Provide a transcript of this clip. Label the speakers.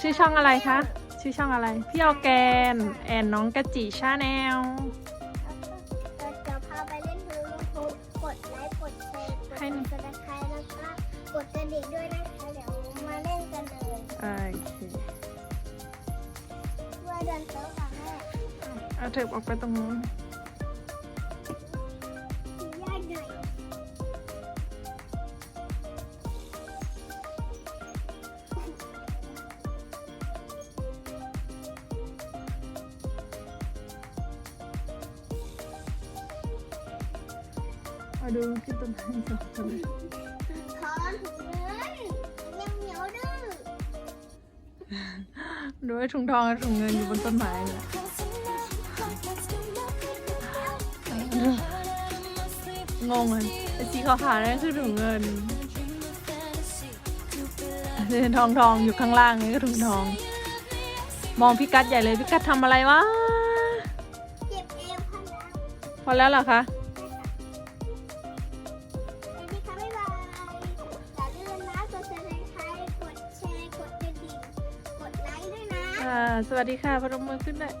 Speaker 1: ชื่อช่องอะไรคะ ชื่อช่องอะไร พี่ออร์แกน แอนน้องกะจิชาแนล
Speaker 2: เราจะพาไปเล่นฮูลูฮูปกดไลค์กดแชร์กด
Speaker 1: ให้
Speaker 2: กดไลค์แล้วก็กดกระดิ่งด้วยนะคะเดี๋ยวมาเล่นกันเลย
Speaker 1: โอเค
Speaker 2: ว่าเดินเซิร์ฟค่แม่
Speaker 1: เอาเถอะออกไปตรงนู้น มาดูขึ้นต้นไม้สองคนเลย
Speaker 2: ถอนเงินยังเหนียวดื้อ
Speaker 1: ดูไอ้ถุงทองกับถุงเงินอยู่บนต้นไม้เลยงงเลยไอ้สีขาวๆนั่นคือถุงเงินไอ้ทองทองๆอยู่ข้างล่างนี่ก็ถุงทอง มองพี่กัดใหญ่เลยพี่กัดทำอะไรวะ
Speaker 2: เจ็บเอวพันแล้ว
Speaker 1: พอแล้วเหรอคะ สวัสดีค่ะพนมมือขึ้นเลย